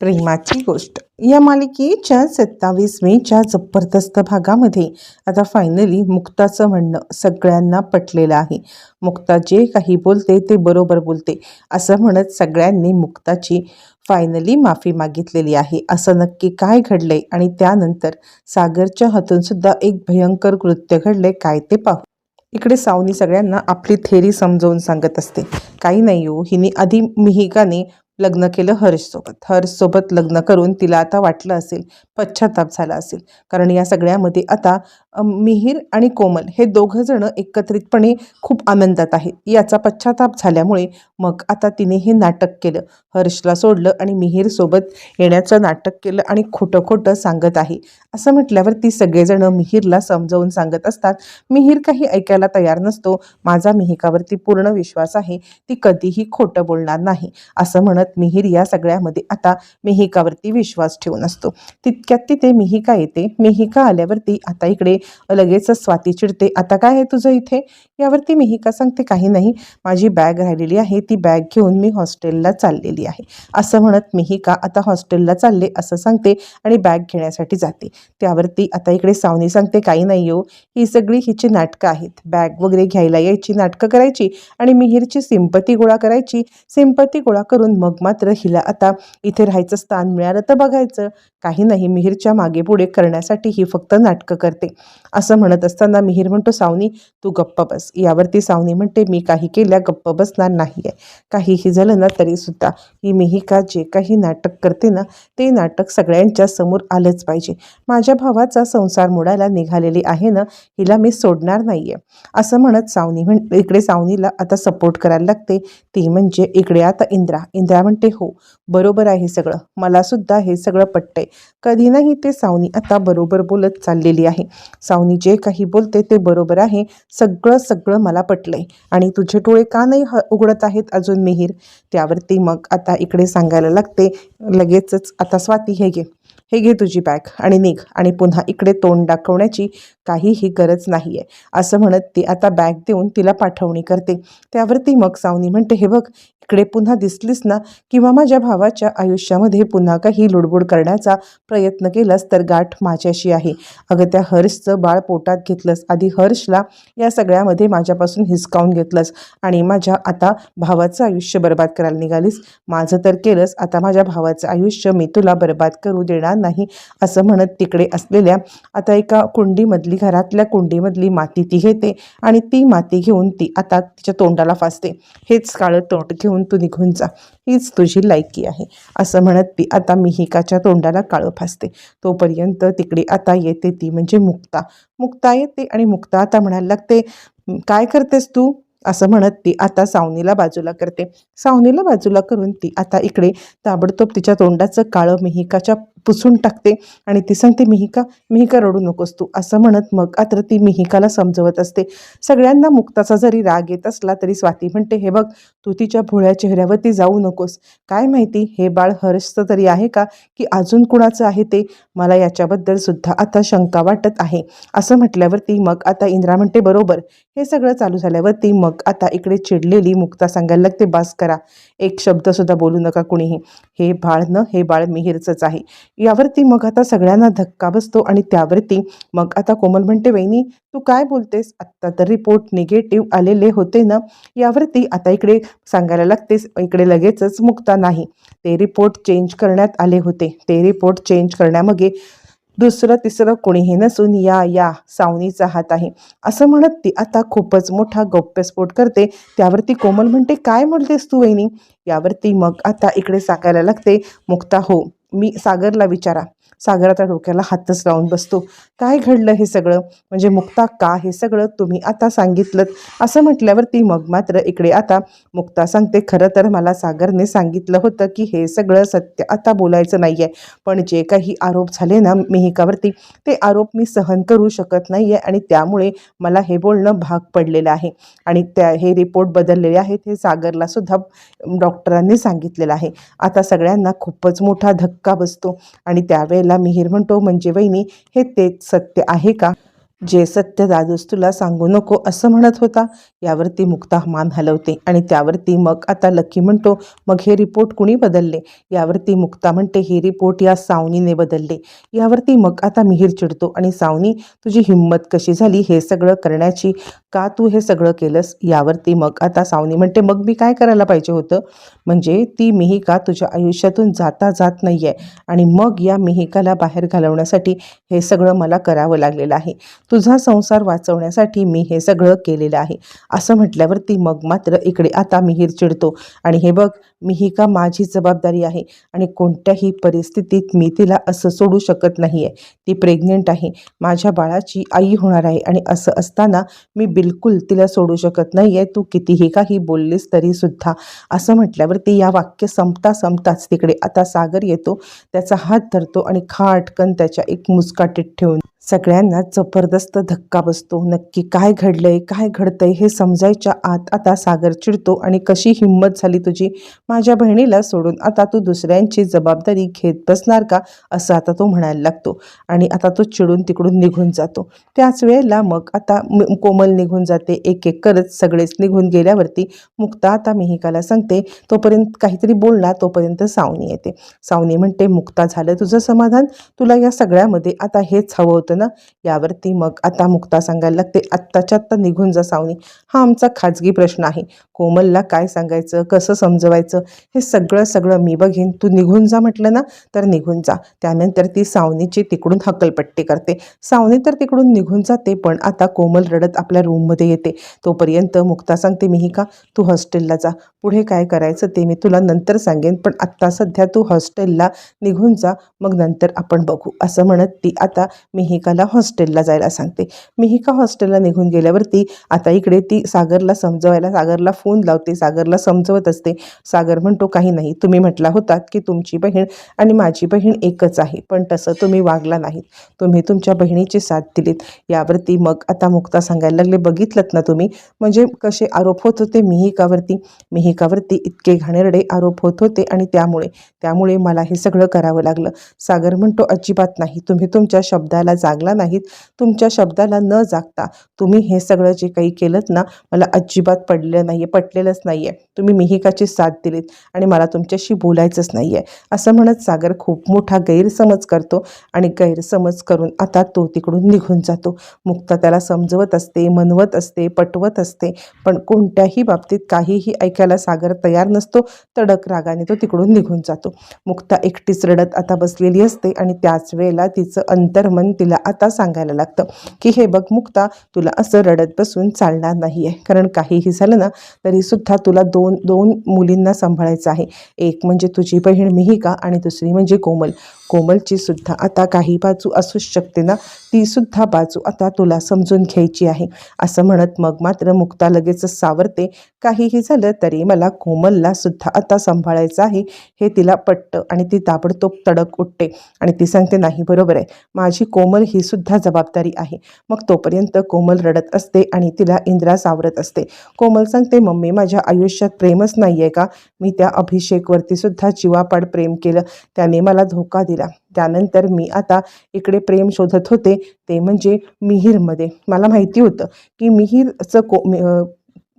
प्रेमाची गोष्ट. या मालिकेच्या सत्तावीसवीच्या जबरदस्त भागामध्ये आता फायनली मुक्ताचं म्हणणं सगळ्यांना पटलेलं आहे. मुक्ता जे काही बोलते ते बरोबर बोलते. असं म्हणत सगळ्यांनी मुक्ताची फायनली माफी मागितलेली आहे. असं नक्की काय घडलंय? आणि त्यानंतर सागरच्या हातून सुद्धा एक भयंकर कृत्य घडलंय. काय ते पाहू. इकडे सावनी सगळ्यांना आपली थेरी समजावून सांगत असते. काही नाही हो हिने आधी मिहिकाने लग्न केलं हर्षसोबत. हर्षसोबत लग्न करून तिला आता वाटलं असेल पश्चाताप झाला असेल. कारण या सगळ्यामध्ये आता मिहीर आणि कोमल हे दोघं जण एकत्रितपणे खूप आनंदात आहेत. याचा पश्चाताप झाल्यामुळे मग आता तिने हे नाटक केलं. हर्षला सोडलं आणि मिहीरसोबत येण्याचं नाटक केलं आणि खोटं खोटं सांगत आहे. असं म्हटल्यावर ती सगळेजण मिहीरला समजावून सांगत असतात मिहीर काही ऐकायला तयार नसतो. माझा मिहिकावरती पूर्ण विश्वास आहे. ती कधीही खोटं बोलणार नाही. असं म्हणत मिहीर या सगळ्यामध्ये आता मिहिकावरती विश्वास ठेवून असतो. तितक्यात तिथे मिहिका येते. मिहिका आल्यावरती आता इकडे लगेच स्वाती चिडते आता काय आहे तुझं इथे? यावरती मिहिका सांगते काही नाही माझी बॅग राहिलेली आहे ती बॅग घेऊन मी हॉस्टेलला चाललेली आहे. असं म्हणत मिहिका आता हॉस्टेलला चालले असं सांगते आणि बॅग घेण्यासाठी जाते. त्यावरती आता इकडे सावनी सांगते काही नाही हो ही सगळी हिची नाटकं आहेत. बॅग वगैरे घ्यायला यायची नाटकं करायची आणि मिहीरची सिंपती गोळा करायची. सिंपती गोळा करून मग मात्र हिला आता इथे राहायचं स्थान मिळालं तर बघायचं. काही नाही मिहीरच्या मागे पुढे करण्यासाठी ही फक्त नाटकं करते. असं म्हणत असताना मिहीर म्हणतो सावनी तू गप्प बस. यावरती सावनी म्हणते मी काही केल्या गप्प बसणार नाही आहे काहीही झालं ना तरीसुद्धा ही मिहिका जे काही नाटक करते ना ते नाटक सगळ्यांच्या समोर आलंच पाहिजे. माझ्या भावाचा संसार मोडायला निघालेली आहे ना हिला मी सोडणार नाही आहे असं म्हणत सावनी म्हण इकडे सावनीला आता सपोर्ट करायला लागते. ती म्हणजे इकडे आता इंद्रा. इंद्रा म्हणते हो. बरोबर आहे सगळं. मला सुद्धा हे सगळं पटतंय. कधी नाही ते सावनी आता बरोबर बोलत चाललेली आहे. सावनी जे काही बोलते ते बरोबर आहे. सगळं सगळं मला पटलंय. आणि तुझे डोळे का नाही ह उघडत आहेत अजून मिहीर? त्यावरती मग आता इकडे सांगायला लागते. लगेचच आता स्वाती हे घे. हे घे तुझी बॅग. आणि निघ. आणि पुन्हा इकडे तोंड दाखवण्याची काहीही गरज नाही आहे असं म्हणत ती आता बॅग देऊन तिला पाठवणी करते. त्यावरती मग सावनी म्हणते हे बघ इकडे पुन्हा दिसलीस ना किंवा माझ्या भावाच्या आयुष्यामध्ये पुन्हा काही लुडबुड करण्याचा प्रयत्न केलास तर गाठ माझ्याशी आहे. अगं त्या हर्षचं बाळ पोटात घेतलंस. आधी हर्षला या सगळ्यामध्ये माझ्यापासून हिसकावून घेतलंस आणि माझ्या आता भावाचं आयुष्य बर्बाद करायला निघालीस. माझं तर केलंस. आता माझ्या भावाचं आयुष्य मी तुला बर्बाद करू देणार नाही असं म्हणत तिकडे असलेल्या आता एका कुंडीमधली घरातल्या कुंडीमधली माती ती घेते आणि ती माती घेऊन ती आता तिच्या तोंडाला फासते. हेच काळं तोंड घेऊन तू निघून जा. हीच तुझी लायकी आहे. असं म्हणत ती आता मिहिकाच्या तोंडाला काळं फासते. तोपर्यंत तिकडे आता येते ती म्हणजे मुक्ता. मुक्ता येते आणि मुक्ता आता म्हणायला लागते काय करतेस तू? असं म्हणत ती आता सावनीला बाजूला करते. सावनीला बाजूला करून ती आता इकडे ताबडतोब तिच्या तोंडाचं काळं मिहिकाच्या पुसून टाकते आणि ती सांगते मिहिका मिहिका रडू नकोस तू असं म्हणत मग आता ती मिहिकाला समजवत असते. सगळ्यांना मुक्ताचा जरी राग येत असला तरी स्वाती म्हणते हे बघ तू तिच्या भोळ्या चेहऱ्यावरती जाऊ नकोस. काय माहिती हे बाळ हर्षचं तरी आहे का? की अजून कुणाचं आहे ते? मला याच्याबद्दल सुद्धा आता शंका वाटत आहे. असं म्हटल्यावरती मग आता इंद्रा म्हणते बरोबर हे सगळं चालू झाल्यावरती मग आता इकडे चिडलेली मुक्ता सांगायला लागते बास करा. एक शब्दसुद्धा बोलू नका कुणीही. हे बाळ न हे बाळ मिहीरचंच आहे. यावरती मग आता सगळ्यांना धक्का बसतो आणि त्यावरती मग आता कोमल म्हणते वहिनी तू काय बोलतेस? आत्ता तर रिपोर्ट निगेटिव्ह आलेले होते ना? यावरती आता इकडे सांगायला लागतेस इकडे लगेचच मुक्ता नाही. ते रिपोर्ट चेंज करण्यात आले होते. ते रिपोर्ट चेंज करण्यामागे दुसरं तिसरं कोणीही नसून या या सावनीचा हात आहे. असं म्हणत ती आता खूपच मोठा गौप्यस्फोट करते. त्यावरती कोमल म्हणते काय म्हणतेस तू वहिनी? यावरती मग आता इकडे सांगायला लागते. मुक्ता हो मी सागरला विचारा. सागर आता डोक्याला हातच लावून बसतो. काय घडलं हे सगळं? म्हणजे मुक्ता का हे सगळं तुम्ही आता सांगितलं असं म्हटल्यावरती मग मात्र इकडे आता मुक्ता सांगते खरं तर मला सागरने सांगितलं होतं की हे सगळं सत्य आता बोलायचं नाही आहे पण जे काही आरोप झाले ना मेहिकावरती ते आरोप मी सहन करू शकत नाही आहे आणि त्यामुळे मला हे बोलणं भाग पडलेलं आहे. आणि त्या हे रिपोर्ट बदललेले आहेत हे सागरला सुद्धा डॉक्टरांनी सांगितलेलं आहे. आता सगळ्यांना खूपच मोठा धक्का बसतो आणि त्यावेळेला मिहीर म्हणतो म्हणजे वहिनी हे तेच सत्य आहे का? जे सत्य दादूस तुला सांगू नको असं म्हणत होता यावरती मुक्ता मान हलवते आणि त्यावरती मग आता लकी म्हणतो मग हे रिपोर्ट कुणी बदलले? यावरती मुक्ता म्हणते हे रिपोर्ट या सावनीने बदलले. यावरती मग आता मिहीर चिडतो आणि सावनी तुझी हिंमत कशी झाली हे सगळं करण्याची? का तू हे सगळं केलंस? यावरती मग आता सावनी म्हणते मग मी काय करायला पाहिजे होतं? म्हणजे ती मिहिका तुझ्या आयुष्यातून जाता जात नाही आहे आणि मग या मिहिकाला बाहेर घालवण्यासाठी हे सगळं मला करावं लागलेलं आहे. तुझा संसार वाचवण्यासाठी मी हे सगळं केलेलं आहे. असं म्हटल्यावरती मग मात्र इकडे आता मिहीर चिडतो. आणि हे बघ मी ही का माझी जबाबदारी आहे? आणि कोणत्याही परिस्थितीत मी तिला असं सोडू शकत नाही आहे ती प्रेग्नेंट आहे. माझ्या बाळाची आई होणार आहे. आणि असं असताना मी बिलकुल तिला सोडू शकत नाही आहे तू कितीही काही बोललीस तरीसुद्धा असं म्हटल्यावरती या वाक्य संपता संपताच तिकडे आता सागर येतो. त्याचा हात धरतो आणि खाटकन त्याच्या एक मुस्काटीत ठेवून सगळ्यांना जबरदस्त धक्का बसतो. नक्की काय घडलंय काय घडतंय हे समजायच्या आत आता सागर चिडतो आणि कशी हिंमत झाली तुझी माझ्या बहिणीला सोडून? आता तू दुसऱ्यांची जबाबदारी घेत बसणार का? असं आता तो म्हणायला लागतो आणि आता तो चिडून तिकडून निघून जातो. त्याच वेळेला मग आता कोमल निघून जाते. एक एक करत सगळेच निघून गेल्यावरती मुक्ता आता मिहिकाला सांगते तोपर्यंत काहीतरी बोलला तोपर्यंत सावनी येते. सावनी म्हणते मुक्ता झालं तुझं समाधान? तुला या सगळ्यामध्ये आता हेच हवं होतं ना यावरती मग आता मुक्ता सांगायला लागते आत्ताच्या आत्ता निघून जा सावनी. हा आमचा खाजगी प्रश्न आहे. कोमलला काय सांगायचं कसं समजवायचं हे सगळं सगळं मी बघीन. तू निघून जा म्हटलं ना तर निघून जा. त्यानंतर ती सावनीची तिकडून हकलपट्टी करते. सावनी तर तिकडून निघून जाते पण आता कोमल रडत आपल्या रूममध्ये येते. तोपर्यंत मुक्ता सांगते मिहिका तू हॉस्टेलला जा. पुढे काय करायचं ते मी तुला नंतर सांगेन पण आत्ता सध्या तू हॉस्टेलला निघून जा. मग नंतर आपण बघू. असं म्हणत ती आता मिहिकाला हॉस्टेलला जायला सांगते. मिहिका हॉस्टेलला निघून गेल्यावरती आता इकडे ती सागरला समजवायला सागरला फोन लावते सागरला समजवत असते. सागर म्हणतो काही नाही. तुम्ही म्हटला होतात की तुमची बहीण आणि माझी बहीण एकच आहे पण तसं तुम्ही वागला नाहीत. तुम्ही तुमच्या बहिणीची साथ दिलीत. यावरती मग आता मुक्ता सांगायला लागले बघितलं ना तुम्ही? म्हणजे कसे आरोप होत होते मिहिकावरती? मिहिकावरती इतके घाणेरडे आरोप होत होते आणि त्यामुळे त्यामुळे मला हे सगळं करावं लागलं. सागर म्हणतो अजिबात नाही. तुम्ही तुमच्या शब्दाला जागला नाहीत. तुमच्या शब्दाला न जागता तुम्ही हे सगळं जे काही केलं ना मला अजिबात पडलं नाही आहे पटलेलंच नाही आहे तुम्ही मिहिकाची साथ दिलीत आणि मला तुमच्याशी बोलायचंच नाही आहे असं म्हणत सागर खूप मोठा गैरसमज करतो आणि गैरसमज करून आता तो तिकडून निघून जातो. मुक्ता त्याला समजवत असते मनवत असते पटवत असते पण कोणत्याही बाबतीत काहीही ऐकायला सागर तयार नसतो. तडक रागाने तो तिकडून निघून जातो. मुक्ता एकटीच रडत आता बसलेली असते आणि त्याच वेळेला तिचं अंतर्मन तिला आता सांगायला लागतं की हे बघ मुक्ता तुला असं रडत बसून चालणार नाही आहे कारण काहीही झालं ना तरीसुद्धा तुला दोन दोन मुलींना सांभाळायचं आहे. एक म्हणजे तुझी बहीण मिहिका आणि दुसरी म्हणजे कोमल. कोमलची सुद्धा आता काही बाजू असूच शकते ना? तीसुद्धा बाजू आता तुला समजून घ्यायची आहे. असं म्हणत मग मात्र मुक्ता लगेच सावरते. काहीही झालं तरी मला कोमलला सुद्धा आता सांभाळायचं आहे. हे तिला पटतं आणि ती ताबडतोब तडक उठते आणि ती सांगते नाही बरोबर आहे. माझी कोमल ही सुद्धा जबाबदारी आहे. मग तोपर्यंत कोमल रडत असते आणि तिला इंद्रा सावरत असते. कोमल सांगते मम्मी माझ्या आयुष्यात प्रेमच नाही आहे का? मी त्या अभिषेकवरती सुद्धा जीवापाड प्रेम केलं. त्याने मला धोका दिला. त्यानंतर मी आता इकडे प्रेम शोधत होते. ते म्हणजे मिहीरमध्ये. मला माहिती होतं की मिहीरचं को मी-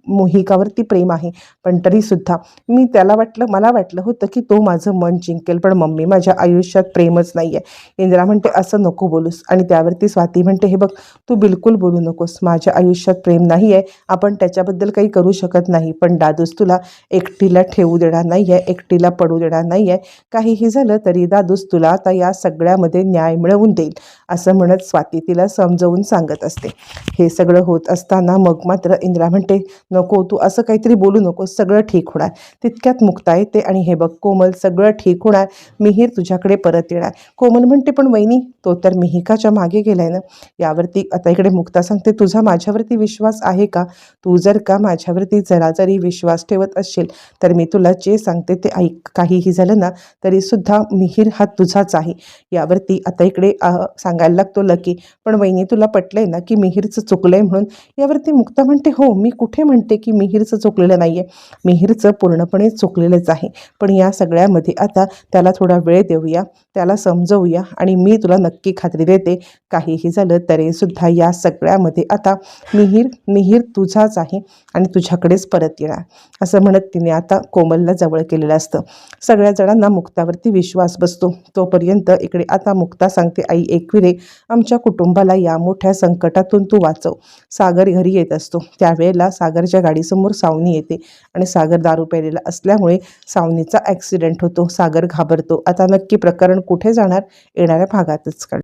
मोहिकावरती प्रेम आहे. पण तरीसुद्धा मी त्याला वाटलं मला वाटलं होतं की तो माझं मन जिंकेल पण मम्मी माझ्या आयुष्यात प्रेमच नाही आहे इंदिरा म्हणते असं नको बोलूस. आणि त्यावरती स्वाती म्हणते हे बघ तू बिलकुल बोलू नकोस. माझ्या आयुष्यात प्रेम नाही आहे आपण त्याच्याबद्दल काही करू शकत नाही. पण दादूस तुला एकटीला ठेवू देणार नाही आहे एकटीला पडू देणार नाही आहे काहीही झालं तरी दादूस तुला आता या सगळ्यामध्ये न्याय मिळवून देईल. असं म्हणत स्वाती तिला समजवून सांगत असते. हे सगळं होत असताना मग मात्र इंदिरा म्हणते नको तू असं काहीतरी बोलू नको सगळं ठीक होणार. तितक्यात मुक्ता येते आणि हे बघ कोमल सगळं ठीक होणार. मिहीर तुझ्याकडे परत येणार. कोमल म्हणते पण वहिनी तो तर मिहिकाच्या मागे गेलाय ना. यावरती आता इकडे मुक्ता सांगते तुझा माझ्यावरती विश्वास आहे का? तू जर का माझ्यावरती जरा जरी विश्वास ठेवत असशील तर मी तुला जे सांगते ते ऐक. काहीही झालं ना तरीसुद्धा मिहीर हा तुझाच आहे. यावरती आता इकडे सांगायला लागतो लकी. पण वहिनी तुला पटलंय ना की मिहीरचं चुकलंय म्हणून? यावरती मुक्ता म्हणते हो मी कुठे म्हणते म्हणते की मिहीरचं चुकलेलं नाही आहे मिहीरचं पूर्णपणे चुकलेलंच आहे. पण या सगळ्यामध्ये आता त्याला थोडा वेळ देऊया त्याला समजवूया आणि मी तुला नक्की खात्री देते. काहीही झालं तरीसुद्धा या सगळ्यामध्ये आता मिहीर मिहीर तुझाच आहे आणि तुझ्याकडेच परत येणार. असं म्हणत तिने आता कोमलला जवळ केलेलं असतं. सगळ्या जणांना मुक्तावरती विश्वास बसतो. तोपर्यंत इकडे आता मुक्ता सांगते आई एकविरे आमच्या कुटुंबाला या मोठ्या संकटातून तू वाचव. सागर घरी येत असतो. त्यावेळेला सागरच्या गाडीसमोर सावनी येते आणि सागर दारू प्यायलेला असल्यामुळे सावनीचा ॲक्सिडेंट होतो सागर घाबरतो. आता नक्की प्रकरण कुठे जाणार? येणाऱ्या भागातच कळ